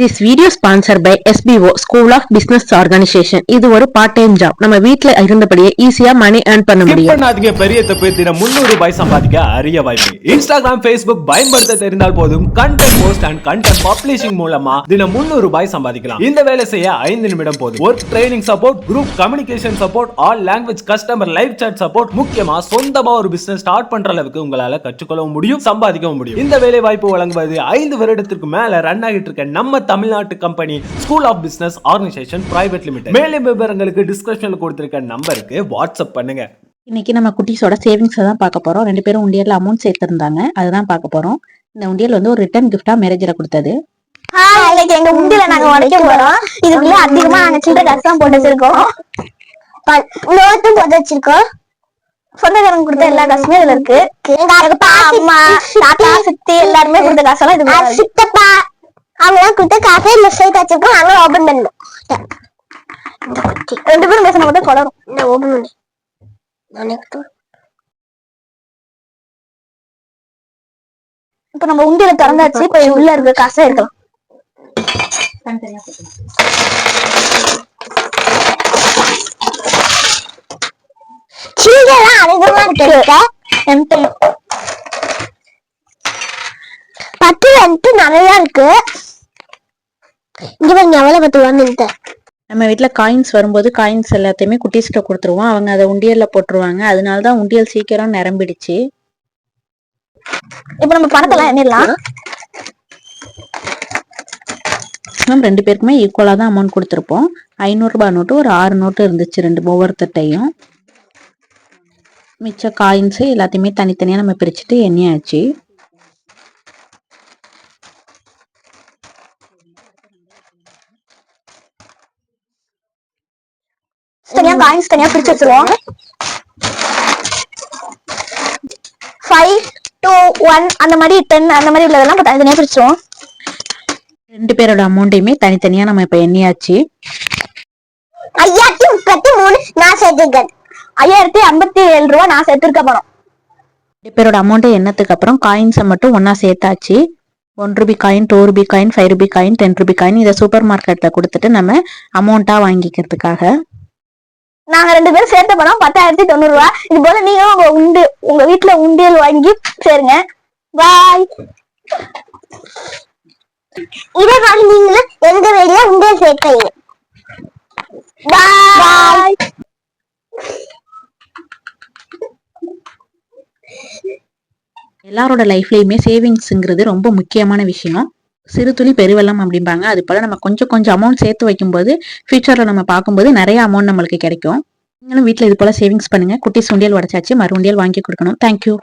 This video sponsor by SPO school of business organisation இது ஒரு part time job நம்ம வீட்ல இருந்தபடியே ஈஸியா மணி ஏர்ன் பண்ண முடியும். பண்ணாதீங்க பெரிய தப்பு தினம் முன்னூறு ரூபாய் சம்பாதிக்க அரிய வாய்ப்பு. இன்ஸ்டாகிராம் Facebook பயன்படுத்த தெரிந்தால் போதும் content post and content publishing மூலமா தினம் முன்னூறு ரூபாய் சம்பாதிக்கலாம். இந்த வேலை செய்ய ஐந்து நிமிடம் போதும். Work training support group communication support all language customer live chat support முக்கியமா சொந்தமா ஒரு பிசினஸ் ஸ்டார்ட் பண்ற அளவுக்கு உங்களால கற்றுக்கொள்ளவும் முடியும் சம்பாதிக்கவும் முடியும். இந்த வேலை வாய்ப்பு வழங்குவது ஐந்து வருடத்திற்கு மேல ரன் ஆகிட்டு இருக்க நம்ம தமிழ்நாட்டு company school of business organisation private limited மேலும் விவரங்களுக்கு டிஸ்கிரிப்ஷன்ல கொடுத்திருக்க நம்பருக்கு வாட்ஸ்அப் பண்ணுங்க. இன்னைக்கு நம்ம குட்டீஸோட சேவிங்ஸை தான் பார்க்க போறோம். ரெண்டு பேரும் உண்டியல்ல அமௌண்ட் சேர்த்திருந்தாங்க. அதுதான் பார்க்க போறோம். இந்த உண்டியல் வந்து ஒரு ரிட்டர்ன் கிஃப்டா மேரேஜ்ல கொடுத்தது. ஹாய் இன்னைக்கு எங்க உண்டியில நாங்க உடைக்க போறோம். இதுக்குள்ள அதிகமா நாங்க சில்லறை காசு தான் போட்டு வச்சிருக்கோம். நோட்டும் போட்டு வச்சிருக்கோம். சொந்தக்காரங்க கொடுத்த எல்லா காசுமே இதுல இருக்கு. எங்க அம்மா தாத்தா சித்தி எல்லாருமே கொடுத்த காசெல்லாம் இது சித்தப்பா காசை இந்த சைட் வச்சிருக்கோம் நாங்க ஓபன் பண்ணணும் ரெண்டு பேரும் பேசின மட்டும் கொளரும் இந்த ஓபன் பண்ணி இப்ப நம்ம உண்டியல திறந்தாச்சு இப்ப உள்ள இருக்க காசை எடுக்கலாம் அதிகமா இருக்கு பத்து வந்துட்டு நிறைய இருக்கு இங்க பாருங்க எவ்வளவு பத்து வந்து நம்ம வீட்ல காயின்ஸ் வரும்போது காயின்ஸ் எல்லாத்தையுமே குட்டீஸ்கிட்ட கொடுத்துருவோம். அவங்க அதை உண்டியல்ல போட்டுருவாங்க. அதனால தான் உண்டியல் சீக்கிரம் நிரம்பிடுச்சு. இப்ப நம்ம பணத்தெல்லாம் எண்ணிடலாம். மேம் ரெண்டு பேருக்குமே ஈக்குவலா தான் அமௌண்ட் கொடுத்துருப்போம். ஐநூறுரூபா நோட்டு ஒரு ஆறு நோட்டு இருந்துச்சு ரெண்டு ஒவ்வொருத்தட்டையும் மிச்ச காயின்ஸ் எல்லாத்தையுமே தனித்தனியா நம்ம பிரிச்சுட்டு எண்ணியாச்சு. தனியா காயின்ஸ் தனியா பிரிச்சு வச்சிருவோம். ஃபைவ் டூ ஒன் அந்த மாதிரி டென் அந்த மாதிரி உள்ளதெல்லாம் இப்ப தனித்தனியா பிரிச்சிருவோம். ரெண்டு பேரோட அமௌண்ட்டையுமே தனித்தனியா நம்ம இப்ப எண்ணியாச்சு. ஐயாயிரத்தி முப்பத்தி மூணு நான் சேர்த்துருக்கேன். ஐயாயிரத்தி ஐம்பத்தி ஏழு ரூபா நான் சேர்த்திருக்க பணம் ரெண்டு பேரோட அமௌண்ட்டை எண்ணத்துக்கு அப்புறம் காயின்ஸை மட்டும் ஒண்ணா சேர்த்தாச்சு. One rupee coin two rupee coin five rupee coin ten rupee coin இதை சூப்பர் மார்க்கெட்ல கொடுத்துட்டு நம்ம அமௌண்ட்டா வாங்கிக்கிறதுக்காக. நாங்க ரெண்டு பேரும் சேர்த்த பணம் பத்தாயிரத்தி தொண்ணூறு ரூபா இது போல நீங்களும் உங்க உண்டு உங்க வீட்டுல உண்டியல் வாங்கி சேருங்க. பாய் இதே மாதிரி நீங்களும் எங்க வீட்ல உண்டியல் சேர்க்கீங்க பாய் எல்லாரோட லைஃப்லயுமே சேவிங்ஸ்ங்கிறது ரொம்ப முக்கியமான விஷயம். சிறு துளி பெருவெள்ளம் அப்படிம்பாங்க. அது போல நம்ம கொஞ்சம் கொஞ்சம் அமௌண்ட் சேர்த்து வைக்கும்போது ஃபியூச்சர்ல நம்ம பார்க்கும்போது நிறைய அமௌண்ட் நம்மளுக்கு கிடைக்கும். நீங்களும் வீட்டில் இது போல சேவிங்ஸ் பண்ணுங்க. குட்டி சுண்டியல் உடச்சாச்சு. மறு உண்டியல் வாங்கி கொடுக்கணும். தேங்க்யூ